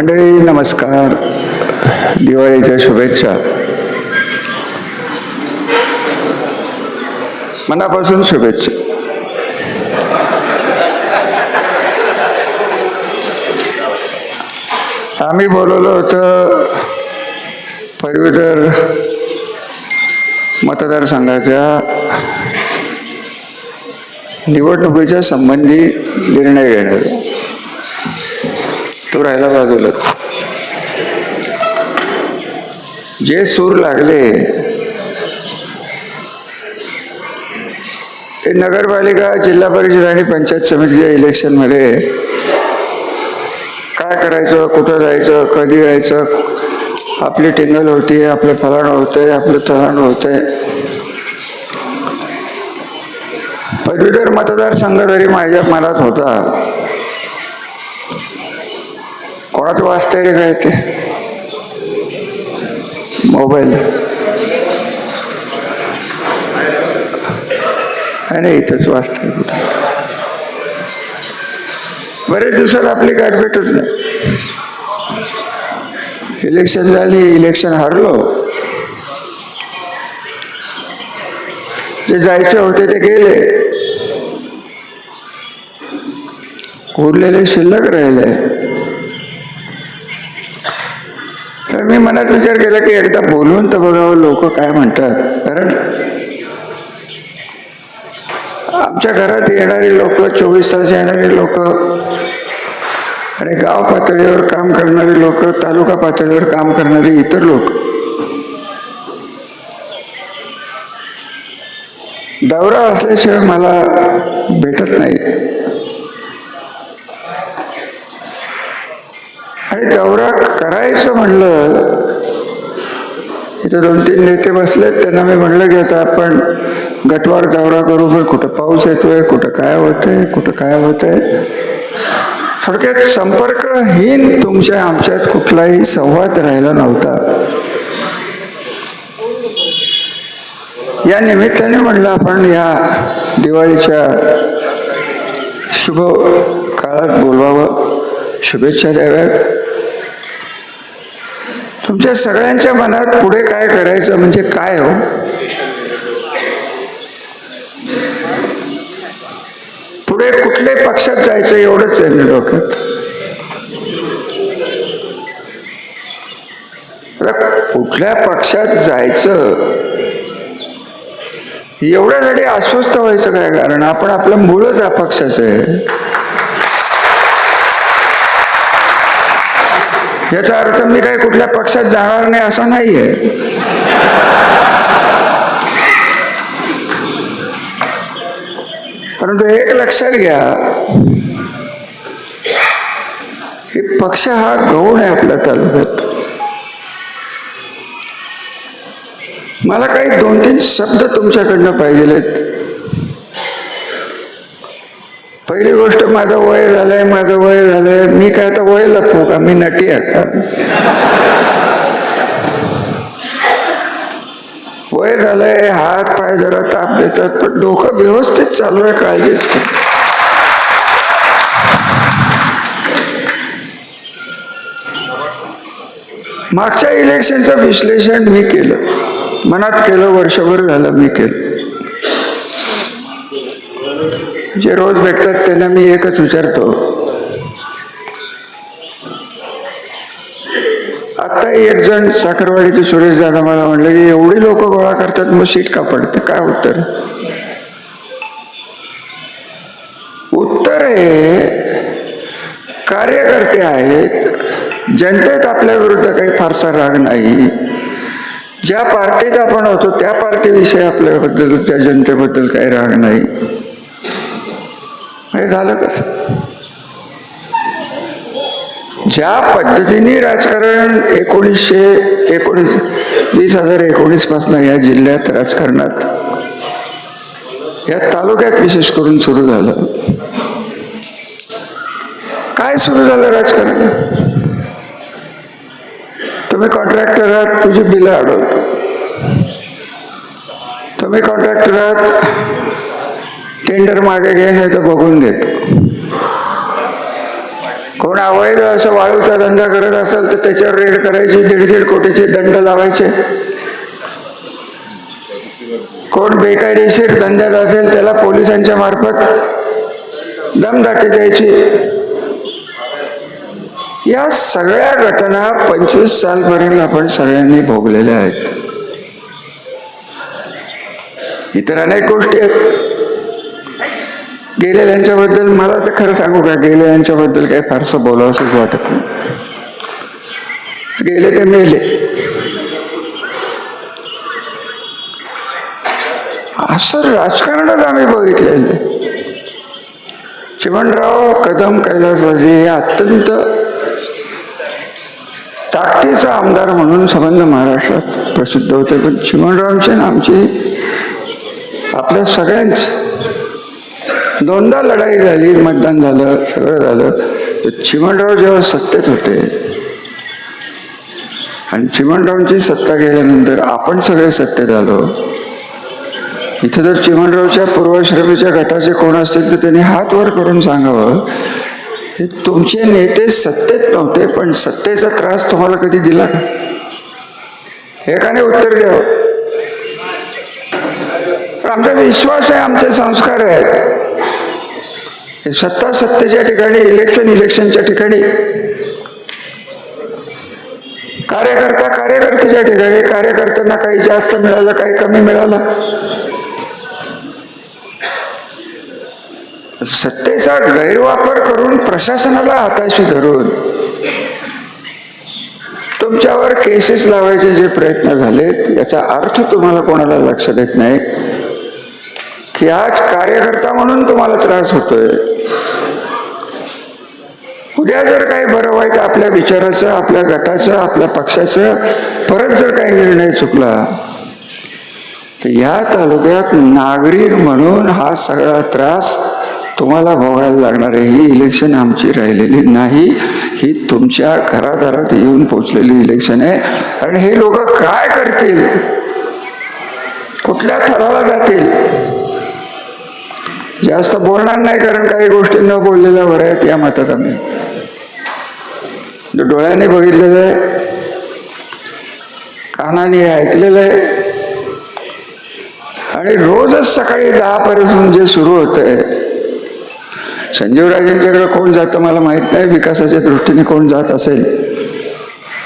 मंडळी नमस्कार. दिवाळीच्या शुभेच्छा. मनापासून शुभेच्छा. आम्ही बोलवलं होतं पदवीधर मतदारसंघाच्या निवडणुकीच्या संबंधी निर्णय घेणार तो राहिला बाजूला जे सूर लागले ते नगरपालिका जिल्हा परिषद आणि पंचायत समितीच्या इलेक्शनमध्ये काय करायचं कुठं जायचं कधी जायचं आपली टिंगल होती आपलं फलाण होतंय आपलं तलाण होतंय. पदवीधर मतदारसंघ जरी माझ्या मनात होता कोणाचं वाचतंय रे काय ते? मोबाईल. नाही इथंच वाचतंय कुठं. बरेच दिवसात आपली गाठभेटच नाही. इलेक्शन झाली इलेक्शन हारलो. जे जायचे होते ते गेले. उरलेले शिल्लक राहिले तर मी मनात विचार केला की एकदा बोलून तर बघावं लोक काय म्हणतात. कारण आमच्या घरात येणारी लोक चोवीस तास येणारी लोक आणि गाव पातळीवर काम करणारी लोक तालुका पातळीवर काम करणारी इतर लोक. दौरा असल्याशिवाय मला भेटत नाही. आणि दौरा करायचं म्हणलं इथं दोन तीन नेते बसलेत त्यांना मी म्हणलं की आता आपण गटवार दौरा करू पण कुठं पाऊस येतोय कुठं काय होतंय कुठं काय होतंय? थोडक्यात संपर्कहीन तुमच्या आमच्यात कुठलाही संवाद राहिला नव्हता. या निमित्ताने म्हणलं आपण या दिवाळीच्या शुभ काळात बोलवावं शुभेच्छा द्याव्यात. तुमच्या सगळ्यांच्या मनात पुढे काय करायचं म्हणजे काय हो? पुढे कुठल्या पक्षात जायचं एवढंच आहे ना डोक्यात? कुठल्या पक्षात जायचं? एवढ्यासाठी अस्वस्थ व्हायचं काय कारण? आपण आपलं मूळच अपक्षाचं आहे. याचा अर्थ मी काही कुठल्या पक्षात जाणार नाही असा नाहीये. परंतु एक लक्षात घ्या की पक्ष हा गौण आहे आपल्या तालुक्यात मला काही दोन तीन शब्द तुमच्याकडनं पाहिजे पहिली गोष्ट माझं वय झालंय माझं वय झालंय. मी काय आता वय लपू का? मी नटी आहे का? वय झालंय हात पाय जरा ताप देतात पण डोकं व्यवस्थित चालू आहे काळजी मागच्या इलेक्शनचं विश्लेषण मी केलं. मनात केलं वर्षभर झालं मी केलं. जे रोज भेटतात त्यांना मी एकच विचारतो. आता एक जण साखरवाडीचे सुरेश दादा मला म्हणलं की एवढी लोक गोळा करतात मग सीट का पडते? काय उत्तर? उत्तर आहे कार्यकर्ते आहेत जनतेत आपल्या विरुद्ध काही फारसा राग नाही. ज्या पार्टीत आपण होतो त्या पार्टीविषयी आपल्याबद्दल त्या जनतेबद्दल काही राग नाही. हे झालं कसं? ज्या पद्धतीने राजकारण एकोणीसशे एकोणीस वीस हजार एकोणीसपासून या जिल्ह्यात राजकारणात या तालुक्यात विशेष करून सुरू झालं. काय सुरू झालं राजकारण? तुम्ही कॉन्ट्रॅक्टर आहात तुझी बिलं अडवतो तुम्ही कॉन्ट्रॅक्टर आहात टेंडर मागे घे नाही तर बघून देतो कोण अवैध असं वाळूचा धंदा करत असेल तर त्याच्यावर रेड करायची दीड दीड कोटीचे दंड लावायचे. कोण बेकायदेशीर धंद्यात असेल त्याला पोलिसांच्या मार्फत दमदाटी द्यायची. या सगळ्या घटना पंचवीस सालपर्यंत आपण सगळ्यांनी भोगलेल्या आहेत. इतर अनेक गोष्टी आहेत. गेलेल्यांच्याबद्दल मला तर खरं सांगू का गेलेल्यांच्याबद्दल काही फारसं बोलावंसंच वाटत नाही. गेले ते मेले. असं राजकारणच आम्ही बघितलेलं चिमणराव कदम कैलासबाजी हे अत्यंत ताकदीचा आमदार म्हणून संबंध महाराष्ट्रात प्रसिद्ध होते. पण चिमणरावांची आमची आपल्या सगळ्यांची दोनदा लढाई झाली मतदान झालं सगळं झालं. तर चिमणराव जेव्हा सत्तेत होते आणि चिमणरावांची सत्ता गेल्यानंतर आपण सगळे सत्तेत आलो. इथं जर चिमणरावच्या पूर्वाश्रमीच्या गटाचे कोण असतील तर त्यांनी हात वर करून सांगावं हे तुमचे नेते सत्तेत नव्हते पण सत्तेचा त्रास तुम्हाला कधी दिला का? एकाने उत्तर द्यावं. आमचा विश्वास आहे आमचे संस्कार आहेत. सत्ता सत्तेच्या ठिकाणी इलेक्शन इलेक्शनच्या ठिकाणी. कार्यकर्ता कार्यकर्त्याच्या ठिकाणी कार्यकर्त्यांना काही जास्त मिळालं काही कमी मिळालं. सत्तेचा गैरवापर करून प्रशासनाला हाताशी धरून तुमच्यावर केसेस लावायचे जे प्रयत्न झालेत याचा अर्थ तुम्हाला कोणाला लक्ष देत नाही. की आज कार्यकर्ता म्हणून तुम्हाला त्रास होतोय. उद्या जर काही बरं वाईट आपल्या विचाराचं आपल्या गटाचं आपल्या पक्षाचं परत जर काही निर्णय चुकला तर या तालुक्यात नागरिक म्हणून हा सगळा त्रास तुम्हाला भोगायला लागणार आहे. ही इलेक्शन आमची राहिलेली नाही. ही तुमच्या घरादारात येऊन पोचलेली इलेक्शन आहे. आणि हे लोक काय करतील? कुठल्या थराला जातील? जास्त बोलणार नाही कारण काही गोष्टी न बोललेल्या बऱ्या आहेत या मतात आम्ही डोळ्याने बघितलेलं आहे कानाने ऐकलेलं आहे आणि रोजच सकाळी दहा पासून जे सुरू होतंय संजीवराजेंच्याकडे कोण जातं मला माहीत नाही विकासाच्या दृष्टीने कोण जात असेल.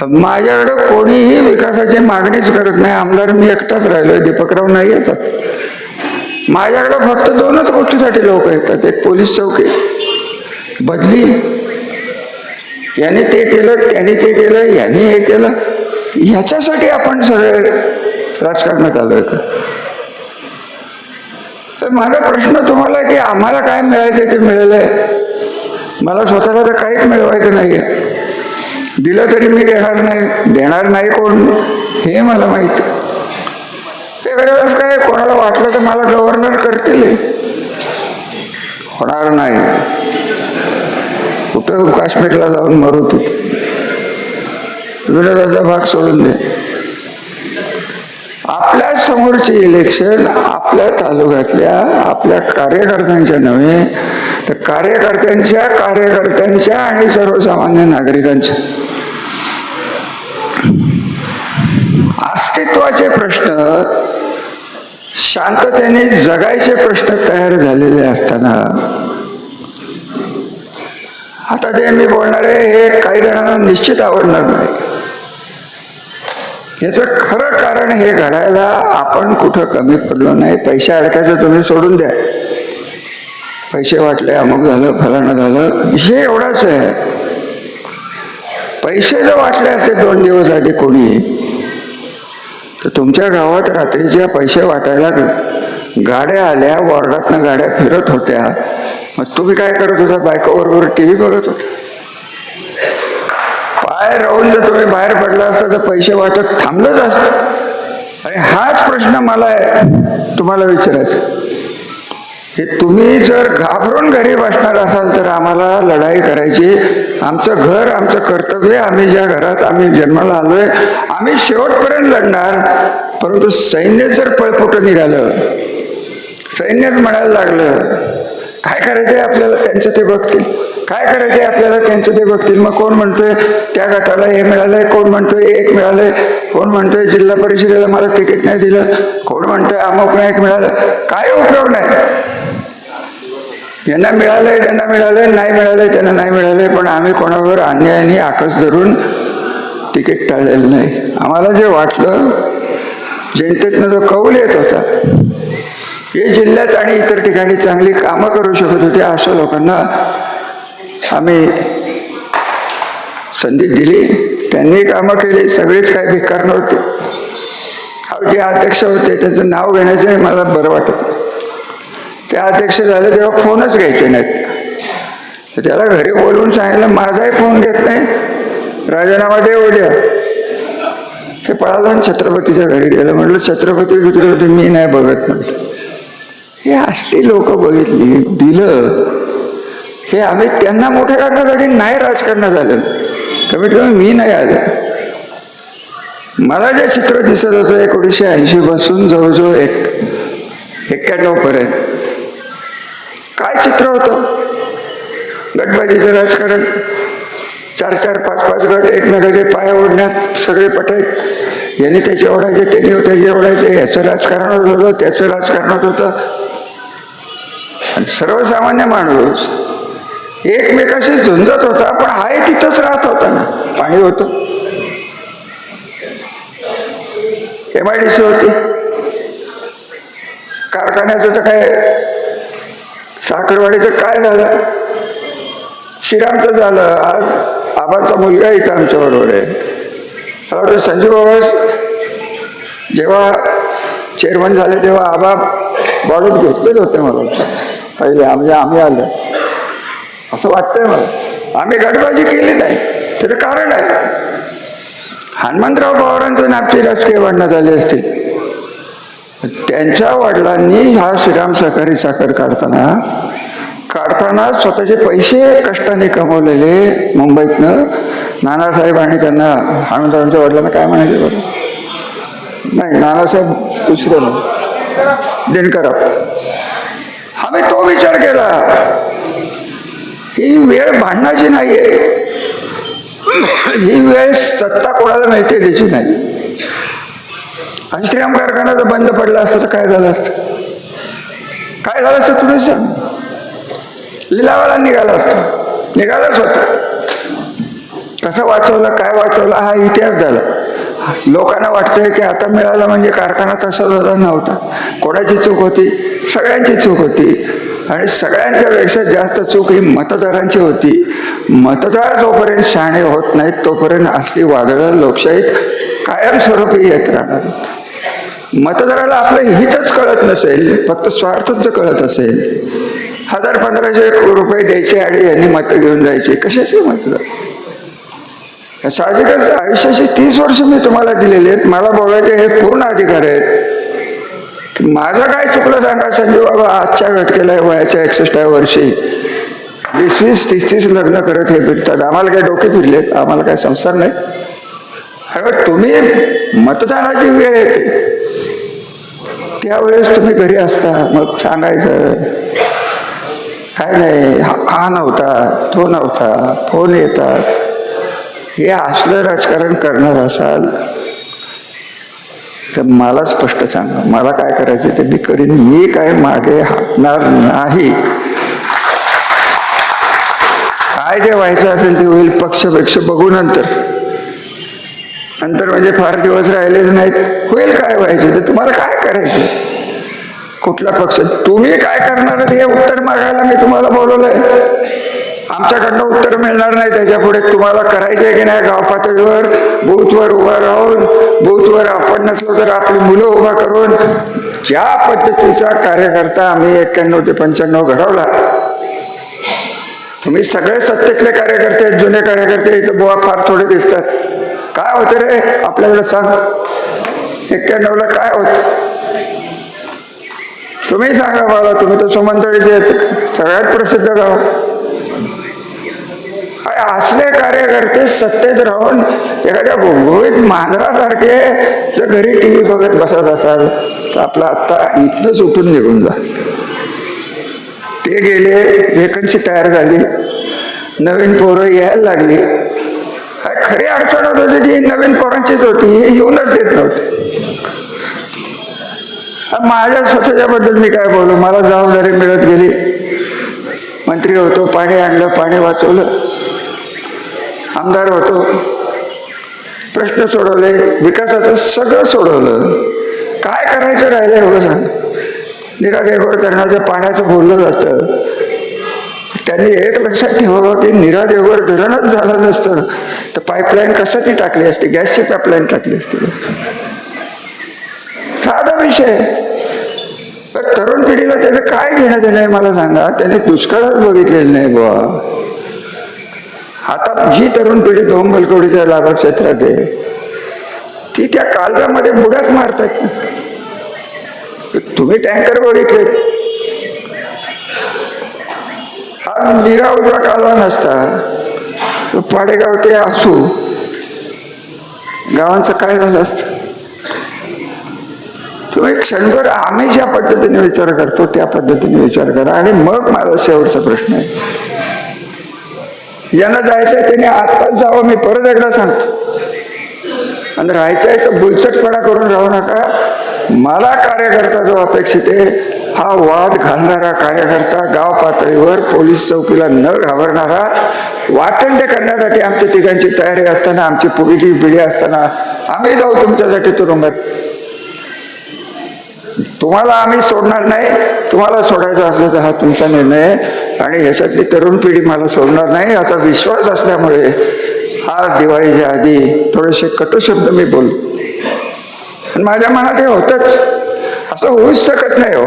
माझ्याकडं कोणीही विकासाची मागणीच करत नाही. आमदार मी एकटाच राहिलोय दीपकराव नाही येतात. माझ्याकडे फक्त दोनच गोष्टीसाठी लोक येतात. एक पोलीस चौकी बदली. याने ते केलं त्याने ते केलं याने हे केलं. ह्याच्यासाठी आपण सगळे राजकारणात आलोय का तर माझा प्रश्न तुम्हाला आहे की आम्हाला काय मिळायचं ते मिळालंय मला स्वतःला तर काहीच मिळवायचं नाही आहे दिलं तरी मी देणार नाही. देणार नाही कोण? हे मला माहिती आहे. वेळेस काय? कोणाला वाटलं तर मला गव्हर्नर करतील. होणार नाही. कुठं काश्मीरला जाऊन मरू तिथे विरोधाचा भाग सोडून दे. आपल्या समोरचे इलेक्शन आपल्या तालुक्यातल्या आपल्या कार्यकर्त्यांच्या नव्हे तर कार्यकर्त्यांच्या कार्यकर्त्यांच्या आणि सर्वसामान्य नागरिकांच्या. अस्तित्वाचे प्रश्न शांततेने जगायचे प्रश्न तयार झालेले असताना. आता जे मी बोलणार आहे हे काही जणांना निश्चित आवडणार नाही. याचं खरं कारण हे घडायला आपण कुठं कमी पडलो नाही. पैसे अडकायचं तुम्ही सोडून द्या. पैसे वाटले अमुक झालं फलानं झालं. विषय एवढाच आहे. पैसे जर वाटले असते दोन दिवस आधी कोणी तर तुमच्या गावात रात्रीच्या पैसे वाटायला गाड्या आल्या वॉर्डातनं गाड्या फिरत होत्या. मग तुम्ही काय करत होता? बायकोबरोबर टी व्ही बघत होता. पाय राहून जर तुम्ही बाहेर पडला असता तर पैसे वाटत थांबलंच असतं. आणि हाच प्रश्न मला आहे. तुम्हाला विचारायचा की तुम्ही जर घाबरून घरी बसणार असाल तर आम्हाला लढाई करायची. आमचं घर आमचं कर्तव्य आम्ही ज्या घरात आम्ही जन्माला आलोय आम्ही शेवटपर्यंत लढणार. परंतु सैन्य जर पळपुट निघालं सैन्यच म्हणायला लागलं काय करायचंय आपल्याला? त्यांचं ते बघतील. काय करायचे आपल्याला? त्यांचं ते बघतील. मग कोण म्हणतोय त्या गटाला हे मिळालंय. कोण म्हणतोय एक मिळालंय. कोण म्हणतोय जिल्हा परिषदेला मला तिकीट नाही दिलं. कोण म्हणतोय अमुक नाही एक मिळालं. काय उपयोग नाही. यांना मिळालंय त्यांना मिळालंय नाही मिळालंय त्यांना नाही मिळालंय पण आम्ही कोणावर अन्यायाने आकस धरून तिकीट टाळलेलं नाही. आम्हाला जे वाटलं जनतेतनं जो कौल येत होता हे जिल्ह्यात आणि इतर ठिकाणी चांगली कामं करू शकत होते अशा लोकांना आम्ही संधी दिली. त्यांनी कामं केली सगळेच काय बेकार नव्हते. अहो, जे अध्यक्ष होते त्याचं नाव घेण्याचं मला बरं वाटत ते अध्यक्ष झाले तेव्हा फोनच घ्यायचे नाहीत. त्याला घरी बोलवून सांगितलं माझाही फोन घेत नाही. राजीनामा दे उद्या ते पळाला छत्रपतीच्या घरी गेलं. म्हटलं छत्रपती बित्रपती मी नाही बघत. म्हटलं. हे असली लोक बघितली दिलं. हे आम्ही त्यांना मोठे करण्यासाठी नाही राजकारणात आलं कमीत कमी मी नाही आलो. मला जे चित्र दिसत होतं एकोणीसशे ऐंशी पासून जवळजवळ एक एक्क्याण्णव पर्यंत काय चित्र होतं? गटबाजीचं राजकारण. चार चार पाच पाच गट एकमेकाचे पाय ओढण्यात सगळे पटायत याने त्याचे ओढायचे त्यांनी त्याचे ओढायचे याचं राजकारण होत होतं त्याचं राजकारण होत होतं. आणि सर्वसामान्य माणूस एकमेकाशी झुंजत होता पण हाय तिथंच राहत होता ना. पाणी होतं. एम आय डी सी होती. कारखान्याचं तर काय साखरवाडीचं काय झालं? श्रीरामचं झालं. आज आबांचा मुलगा इथं आमच्याबरोबर आहे. मला वाटतं संजू बाबा जेव्हा चेअरमन झाले तेव्हा आबा बॉडीत घेतलेच होते मला. पहिले म्हणजे आम्ही आलो. असं वाटतंय मला. आम्ही गडबाजी केली नाही. त्याचं कारण आहे. हनुमंतराव पवारांचं आमची राजकीय भांडणं झाली असतील. त्यांच्या वडिलांनी हा श्रीराम सहकारी साखर काढताना काढताना स्वतःचे पैसे कष्टाने कमवलेले मुंबईतनं नानासाहेब आणि त्यांना हनुमंतरावांच्या वडिलांना काय म्हणायचे बरं? नाही नानासाहेब दुसरं दिनकर आम्ही तो विचार केला ही वेळ भांडणाची नाही आहे ही वेळ सत्ता कोणाला मिळते त्याची नाही. आणि श्रीराम कारखाना जर बंद पडला असतं तर काय झालं असतं? काय झालं असतं? तुम्ही सांग लिलावाला निघाला असतं. निघालाच होता. कसं वाचवलं काय वाचवलं हा इतिहास झाला. लोकांना वाटतंय की आता मिळालं म्हणजे कारखाना तसा झाला नव्हता. कोणाची चूक होती? सगळ्यांची चूक होती. आणि सगळ्यांच्यापेक्षा जास्त चूक ही मतदारांची होती. मतदार जोपर्यंत शहाणे होत नाहीत तोपर्यंत असली वादळं लोकशाहीत कायमस्वरूपी येत राहणार आहेत. मतदाराला आपलं हितच कळत नसेल फक्त स्वार्थच जर कळत असेल. हजार पंधराशे रुपये द्यायचे आणि यांनी मतं घेऊन जायचे. कशाचे मतदार साहजिकच आयुष्याची तीस वर्ष मी तुम्हाला दिलेले आहेत. मला बोलायचे हे पूर्ण अधिकार आहेत. की माझं काय चुकलं सांगा संजू बाबा? आजच्या घटकेला वयाच्या एकसष्टाव्या वर्षी. वीस वीस तीस तीस लग्न करत हे फिरतात. आम्हाला काय डोके फिरलेत? आम्हाला काय संसार नाही? अरे तुम्ही मतदानाची वेळ येते त्यावेळेस तुम्ही घरी असता मग सांगायचं. काय नाही हा हा नव्हता तो नव्हता फोन येतात. हे असलं राजकारण करणार असाल तर मला स्पष्ट सांगा मला काय करायचं ते मी करीन. मी काय मागे हटणार नाही. काय जे व्हायचं असेल ते होईल पक्षपेक्ष बघू नंतर नंतर म्हणजे फार दिवस राहिलेले नाहीत. होईल काय व्हायचं? तर तुम्हाला काय करायचं? कुठला पक्ष? तुम्ही काय करणार आहेत हे उत्तर मागायला मी तुम्हाला बोलवलंय. आमच्याकडनं उत्तर मिळणार नाही. त्याच्या पुढे तुम्हाला करायचंय की नाही? गाव पातळीवर बूथवर उभा राहून बूथवर आपण नसलो तर आपली मुलं उभा करून ज्या पद्धतीचा कार्यकर्ता आम्ही एक्क्याण्णव ते पंच्याण्णव घडवला तुम्ही सगळे सत्तेतले कार्यकर्ते आहेत, जुने कार्यकर्ते इथं बुवा फार थोडे दिसतात. काय होतं रे? आपल्याकडे सांग. एक्क्याण्णवला काय होत? तुम्ही सांगा मला तुम्ही तर सुमंतळीचे सगळ्यात प्रसिद्ध गाव. अरे असले कार्यकर्ते सत्तेत राहून एखाद्या गुळगुळीत मांजरासारखे जर घरी टी व्ही बघत बसत असाल तर आपला आत्ता इथनंच उठून निघून जा. ते गेले वेकन्सी तयार झाली. नवीन पोरं यायला लागली. खरी अडचण होत होती ती नवीन पोरांचीच होती हे येऊनच देत नव्हते. माझ्या माझ्या स्वतःच्याबद्दल मी काय बोलू? मला जबाबदारी मिळत गेली. मंत्री होतो पाणी आणलं पाणी वाचवलं. आमदार होतो. प्रश्न सोडवले विकासाचं सगळं सोडवलं. काय करायचं राहिलं एवढं सांग? निरा देगोड पाण्याचं बोललं जातं. त्यांनी एक लक्षात ठेवावं की निरा देगोड धरणच झालं नसतं. तर पाईपलाईन कशाची टाकली असती? गॅसची पाईपलाईन टाकली असती. साधा विषय. तरुण पिढीला त्याचं काय घेणं देणं आहे मला सांगा? त्याने दुष्काळच बघितलेलं नाही बुवा. आता जी तरुण पिढी दोन बलकवडीच्या लाभक्षेत्रात आहे ती त्या कालव्यामध्ये बुड्याच मारतात. तुम्ही टँकर बघितले मीरा उभा उजवा कालवा नसता. तो पाडेगाव ते असू गावांचं काय झालं असतं? तुम्ही क्षणभर आम्ही ज्या पद्धतीने विचार करतो त्या पद्धतीने विचार करा. आणि मग माझा शेवटचा प्रश्न आहे. ज्यांना जायचं आहे त्याने आत्ताच जावं मी परत एकदा सांगतो. आणि राहायचं आहे तर बुलचटपणा करून राहू नका. मला कार्यकर्ता जो अपेक्षित आहे हा वाद घालणारा कार्यकर्ता गाव पातळीवर पोलीस चौकीला न घाबरणारा वाटेल ते करण्यासाठी आमच्या तिघांची तयारी असताना आमची पुढील पिढी असताना आम्ही जाऊ तुमच्यासाठी तुरुंगात. तुम्हाला आम्ही सोडणार नाही तुम्हाला सोडायचं असल्याचा हा तुमचा निर्णय आहे आणि ह्याच्यातली तरुण पिढी मला सोडणार नाही याचा विश्वास असल्यामुळे हा दिवाळीच्या आधी थोडेसे कटू शब्द मी बोल. पण माझ्या मनात हे होतंच. असं होऊच शकत नाही हो.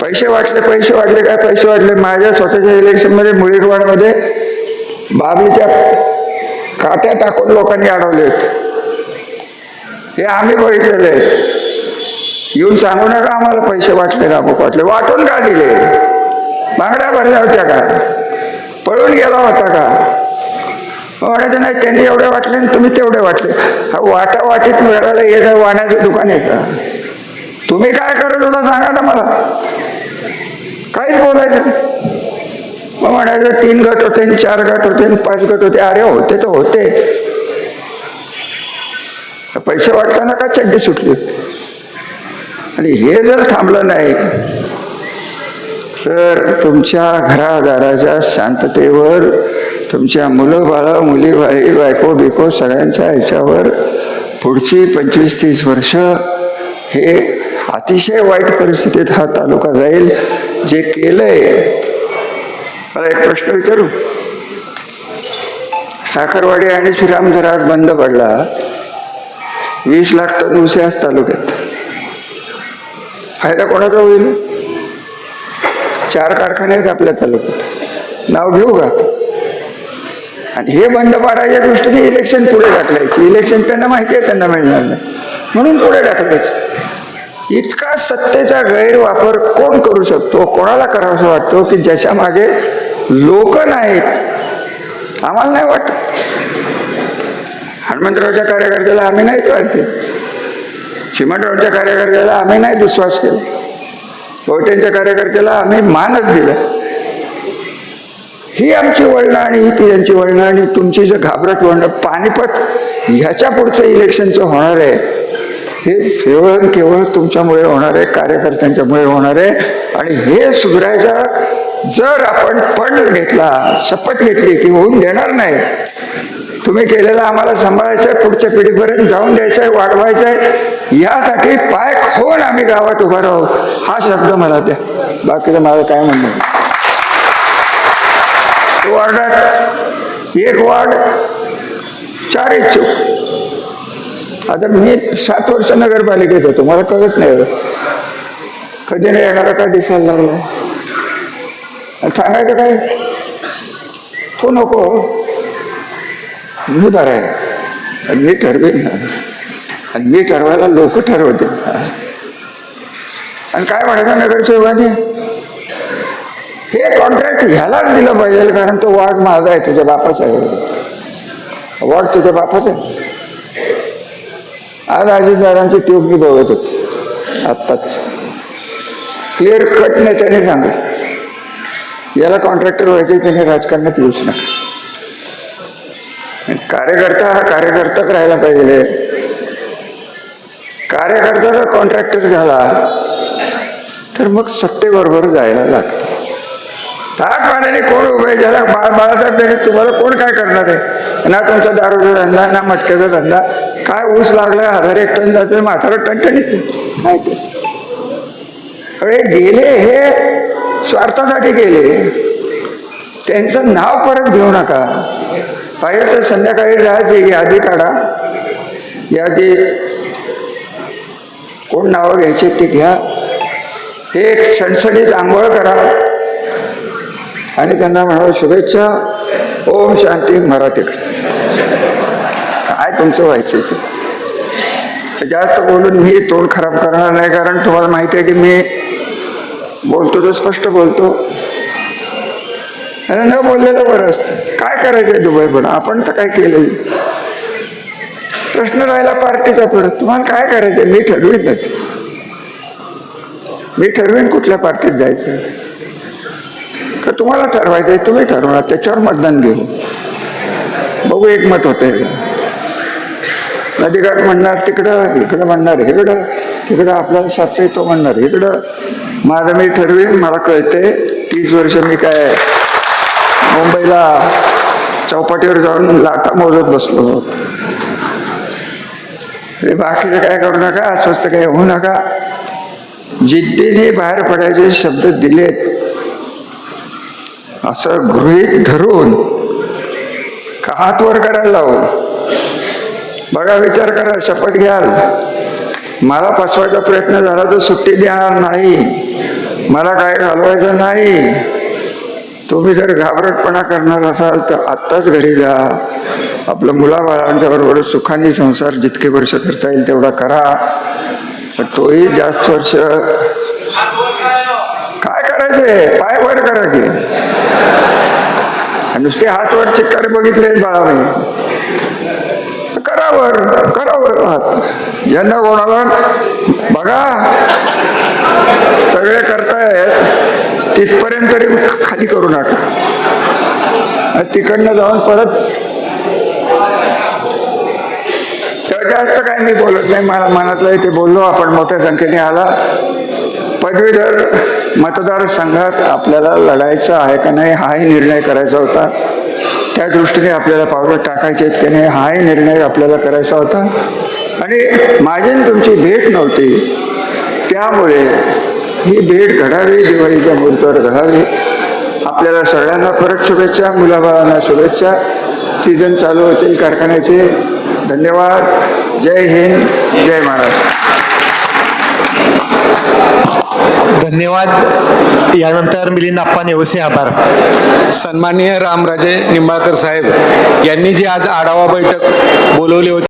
पैसे वाटले पैसे वाटले काय पैसे वाटले माझ्या स्वतःच्या इलेक्शनमध्ये मुळीकवाडमध्ये बाबलीच्या काट्या टाकून लोकांनी अडवलेत हे आम्ही बघितलेले. आहेत येऊन सांगू नका आम्हाला पैसे वाटले का मग वाटले वाटून का दिले? बांगड्या भरल्या होत्या का? पळून गेला होता का? वाटायचं नाही त्यांनी एवढे वाटले आणि तुम्ही तेवढे वाटले हा वाटा वाटीत मिळायला येणं वाण्याचं दुकान आहे का? तुम्ही काय करत होता सांगा ना मला. काहीच बोलायचं मग म्हणायचं तीन गट होते आणि चार गट होते आणि पाच गट होते. अरे होते तर होते. पैसे वाटताना का चड्डी सुटली? आणि हे जर थांबलं नाही तर तुमच्या घरादाराच्या शांततेवर तुमच्या मुलं बाळा मुली बाई बायको बिको सगळ्यांच्या ह्याच्यावर पुढची पंचवीस तीस वर्ष हे अतिशय वाईट परिस्थितीत हा तालुका जाईल. जे केलंय. मला एक प्रश्न विचारू? साखरवाडी आणि श्रीराम जर आज बंद पडला वीस लाख टन ऊस आज तालुक्यात. फायदा कोणाचा होईल? चार कारखाने आहेत आपल्या तालुक्यात. नाव घेऊ का? आणि हे बंद पाडायच्या दृष्टीने इलेक्शन पुढे टाकलायची इलेक्शन त्यांना माहिती आहे त्यांना मिळणार नाही. म्हणून पुढे टाकलायची इतका सत्तेचा गैरवापर कोण करू शकतो? कोणाला करावंसं वाटतो की ज्याच्या मागे लोक नाहीत? आम्हाला नाही वाटत. हनुमंतरावच्या कार्यकर्त्याला आम्ही नाही क्रांती चिमणरावच्या कार्यकर्त्याला आम्ही नाही दुस्वास केला. गोयट्यांच्या कार्यकर्त्याला आम्ही मानच दिला. ही आमची वळणं आणि ही ती त्यांची वळणं आणि तुमची जर घाबरट वळणं पानिपत ह्याच्या पुढचं इलेक्शनचं होणार आहे हे केवळ केवळ तुमच्यामुळे होणार आहे कार्यकर्त्यांच्यामुळे होणार आहे आणि हे सुधारायचा जर आपण पण घेतला शपथ घेतली की होऊन देणार नाही. तुम्ही केलेला आम्हाला सांभाळायचं आहे पुढच्या पिढीपर्यंत जाऊन द्यायचं आहे वाढवायचं आहे यासाठी पाय खोन आम्ही गावात उभा राहू. हा शब्द मला द्या. बाकीचं माझं काय म्हणणं नाही. वार्डात एक वार्ड चार इच्छुक. आता मी सात वर्ष नगरपालिकेत होतो मला कळत नाही कधी नाही येणारा काय दिसायला लागला. सांगायचं काय? तो नको. मी बरा आहे. आणि मी ठरवेन ना. आणि मी ठरवायला लोक ठरवते आणि काय म्हणायचं नगरसेवकाने? हे कॉन्ट्रॅक्ट ह्यालाच दिलं पाहिजे कारण तो वार्ड माझा आहे तुझ्या बापाचा आहे. वार्ड तुझ्या बापाचा आहे. आज अजितदारांची ट्यूब मी बघत होतो. आत्ताच. क्लिअर कट नेत्याने सांगितलं. याला कॉन्ट्रॅक्टर व्हायचे त्याने राजकारणात येऊच नका. कार्यकर्ता हा कार्यकर्ताच राहायला पाहिजे. कार्यकर्ता जर कॉन्ट्रॅक्टर झाला तर मग सत्तेबरोबर जायला लागतं. पाण्याने कोण उभे झाला बाळ बाळासाहेब त्यांनी तुम्हाला कोण काय करणार आहे? ना तुमचा दारूचा धंदा ना मटक्याचा धंदा. काय ऊस लागला हजार एक टन जाते म्हातारा टणटणीत काय ते? अरे गेले हे स्वार्थासाठी गेले. त्यांचं नाव परत घेऊ नका. पाहिजे तर संध्याकाळी जायचे यादी काढा. यादीत कोण नावं घ्यायचे ते घ्या. हे एक सणसणीत आंघोळ करा. आणि त्यांना म्हणावं शुभेच्छा. ओम शांती मराठीकडे काय तुमचं व्हायचं ते जास्त बोलून मी तोंड खराब करणार नाही कारण तुम्हाला माहिती आहे की मी बोलतो तो स्पष्ट बोलतो. आणि न बोललेलं बरं असतं. काय करायचं दुबई पण आपण तर काय केलं प्रश्न राहिला पार्टीचा पुढे. तुम्हाला काय करायचं मी ठरवीन ना मी ठरवीन कुठल्या पार्टीत जायचं तर तुम्हाला ठरवायचं आहे तुम्ही ठरवा त्याच्यावर मतदान घेऊ. बघू एकमत होते नदीघाट म्हणणार तिकडं इकडं म्हणणार इकडं तिकडं आपला साधता तो म्हणणार इकडं माझं मी ठरवीन मला कळते तीस वर्ष मी काय मुंबईला चौपाटीवर जाऊन लाटा मोजत बसलो. बाकीचं काय करू नका अस्वस्थ काय होऊ नका. जिद्दीने बाहेर पडायचे शब्द दिलेत. असं गृहीत धरून का हात वर करायला लावून. बघा विचार करा शपथ घ्याल. मला फसवायचा प्रयत्न झाला तर सुट्टी देणार नाही. मला काय घालवायचं नाही. तुम्ही जर घाबरटपणा करणार असाल तर आत्ताच घरी जा. आपलं मुलाबाळांच्या बरोबर सुखाने संसार जितके वर्ष करता येईल तेवढा करा. तोही जास्त वर्ष करायचे पाय वर करा की नुसते हात वर चिक्कार बघितले बाळा मी करावर करावर हात ज्यांना कोणाला बघा सगळे करतायत तिथपर्यंत तरी खाली करू नका. तिकडनं जाऊन परत जास्त काय मी बोलत नाही मला मनातलं ते बोललो आपण मोठ्या संख्येने आला. पदवीधर मतदारसंघात आपल्याला लढायचं आहे का नाही हाही निर्णय करायचा होता. त्या दृष्टीने आपल्याला पावलं टाकायचे आहेत की नाही हाही निर्णय आपल्याला करायचा होता. आणि माझी तुमची भेट नव्हती. त्यामुळे ही भेट घडावी दिवाळीच्या मुहूर्तावर घडावी. आपल्याला सगळ्यांना परत शुभेच्छा मुलाबाळांना शुभेच्छा. सीझन चालू होतील कारखान्याचे. धन्यवाद. जय हिंद. जय महाराष्ट्र. धन्यवाद. यानंतर मिलिंद आप्पा नेवसे आभार. सन्माननीय रामराजे निंबाळकर साहेब यांनी जी आज आढावा बैठक बोलवली होती